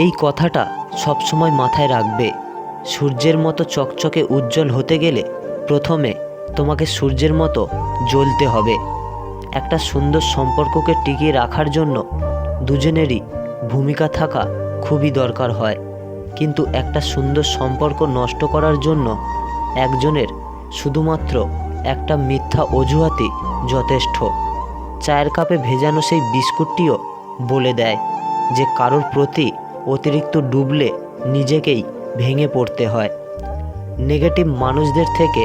এই কথাটা সবসময় মাথায় রাখবে। সূর্যের মতো চকচকে উজ্জ্বল হতে গেলে প্রথমে তোমাকে সূর্যের মতো জ্বলতে হবে। একটা সুন্দর সম্পর্ককে টিকিয়ে রাখার জন্য দুজনেরই ভূমিকা থাকা খুবই দরকার হয়। কিন্তু একটা সুন্দর সম্পর্ক নষ্ট করার জন্য একজনের শুধুমাত্র একটা মিথ্যা অজুহাতই যথেষ্ট। চায়ের কাপে ভেজানো সেই বিস্কুটটিও বলে দেয় যে কারোর প্রতি অতিরিক্ত ডুবলে নিজেকেই ভেঙে পড়তে হয়। নেগেটিভ মানুষদের থেকে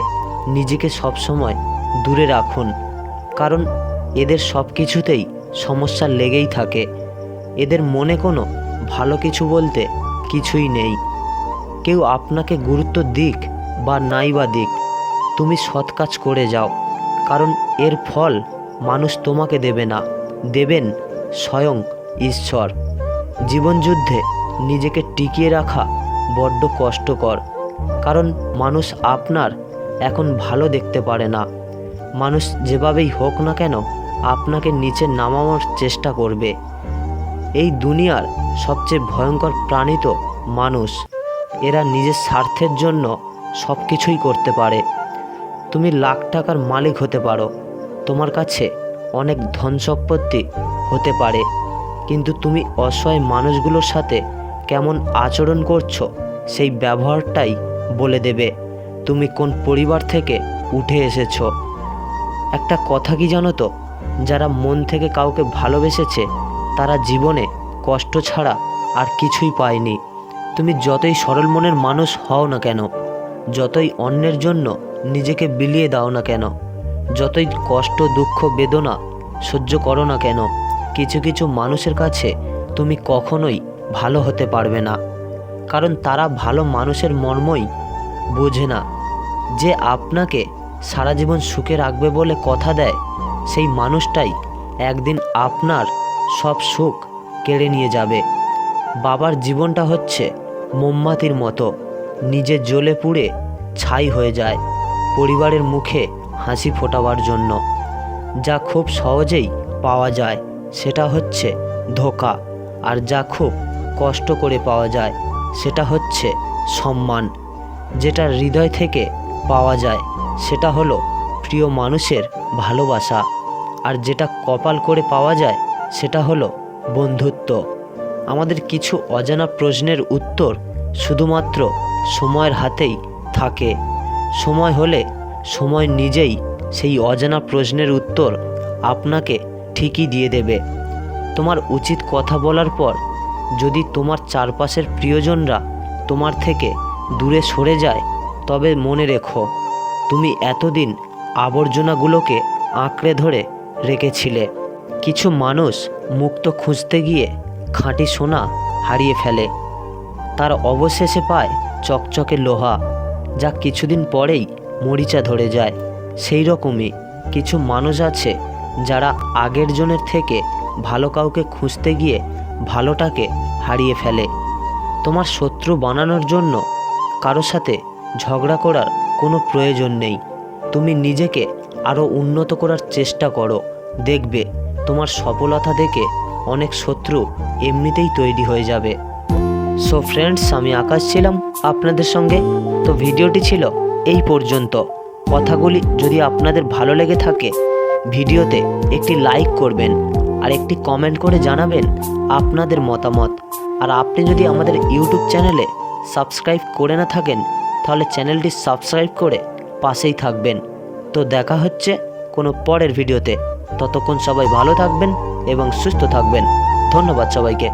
নিজেকে সবসময় দূরে রাখুন, কারণ এদের সব কিছুতেই সমস্যা লেগেই থাকে। এদের মনে কোনো ভালো কিছু বলতে কিছুই নেই। কেউ আপনাকে গুরুত্ব দিক বা নাই বা দিক, তুমি সৎ কাজ করে যাও, কারণ এর ফল মানুষ তোমাকে দেবে না, দেবেন স্বয়ং ঈশ্বর। জীবনযুদ্ধে নিজেকে টিকিয়ে রাখা বড্ড কষ্টকর। কারণ মানুষ আপনার এখন ভালো দেখতে পারে না। মানুষ যেভাবেই হোক না কেন আপনাকে নিচে নামানোর চেষ্টা করবে। এই দুনিয়ার সবচেয়ে ভয়ঙ্কর প্রাণী তো মানুষ। এরা নিজের স্বার্থের জন্য সব কিছুই করতে পারে। তুমি লাখ টাকার মালিক হতে পারো। তোমার কাছে অনেক ধন সম্পত্তি হতে পারে। কিন্তু তুমি অসহায় মানুষগুলোর সাথে কেমন আচরণ করছ, সেই ব্যবহারটাই বলে দেবে। তুমি কোন পরিবার থেকে উঠে এসেছ? একটা কথা কি জানো তো? যারা মন থেকে কাউকে ভালোবেসেছে, তারা জীবনে কষ্ট ছাড়া আর কিছুই পায়নি। তুমি যতই সরল মনের মানুষ হও না কেন, যতই অন্যের জন্য নিজেকে বিলিয়ে দাও না কেন, যতই কষ্ট, দুঃখ, বেদনা সহ্য করো না কেন কিছু কিছু মানুষের কাছে তুমি কখনোই ভালো হতে পারবে না। কারণ তারা ভালো মানুষের মর্মই বোঝে না। যে আপনাকে সারা জীবন সুখে রাখবে বলে কথা দেয়, সেই মানুষটাই একদিন আপনার সব সুখ কেড়ে নিয়ে যাবে। বাবার জীবনটা হচ্ছে মোমবাতির মতো। নিজে জ্বলে পুড়ে ছাই হয়ে যায় পরিবারের মুখে হাসি ফোটাবার জন্য, যা খুব সহজেই পাওয়া যায়। সেটা হচ্ছে ধোকা। আর যা খুব কষ্ট করে পাওয়া যায়, সেটা হচ্ছে সম্মান। যেটা হৃদয় থেকে পাওয়া যায়, সেটা হলো প্রিয় মানুষের ভালোবাসা। আর যেটা কপাল করে পাওয়া যায়, সেটা হলো বন্ধুত্ব। আমাদের কিছু অজানা প্রশ্নের উত্তর শুধুমাত্র সময়ের হাতেই থাকে। সময় হলে সময় নিজেই সেই অজানা প্রশ্নের উত্তর আপনাকে ঠিকই দিয়ে দেবে। তোমার উচিত কথা বলার পর যদি তোমার চারপাশের প্রিয়জনরা তোমার থেকে দূরে সরে যায়, তবে মনে রেখো, তুমি এতদিন আবর্জনাগুলোকে আঁকড়ে ধরে রেখেছিলে। কিছু মানুষ মুক্ত খুঁজতে গিয়ে খাঁটি সোনা হারিয়ে ফেলে। তার অবশেষে পায় চকচকে লোহা, যা কিছুদিন পরেই মরিচা ধরে যায়। সেই রকমই কিছু মানুষ আছে যারা আগের জনের থেকে ভালো কাউকে খুঁজতে গিয়ে ভালোটাকে হারিয়ে ফেলে। তোমার শত্রু বানানোর জন্য কারও সাথে ঝগড়া করার কোনো প্রয়োজন নেই। তুমি নিজেকে আরও উন্নত করার চেষ্টা করো। দেখবে তোমার সফলতা দেখে অনেক শত্রু এমনিতেই তৈরি হয়ে যাবে। সো ফ্রেন্ডস আমি আকাশ ছিলাম আপনাদের সঙ্গে। তো ভিডিওটি ছিল এই পর্যন্ত। কথাগুলি যদি আপনাদের ভালো লেগে থাকে ভিডিওতে একটি লাইক করবেন আর একটি কমেন্ট করে জানাবেন আপনাদের মতামত। আর আপনি যদি আমাদের ইউটিউব চ্যানেলে সাবস্ক্রাইব করে না থাকেন, তাহলে চ্যানেলটি সাবস্ক্রাইব করে পাশেই থাকবেন। তো দেখা হচ্ছে কোনো পরের ভিডিওতে। ততক্ষণ সবাই ভালো থাকবেন এবং সুস্থ থাকবেন। ধন্যবাদ সবাইকে।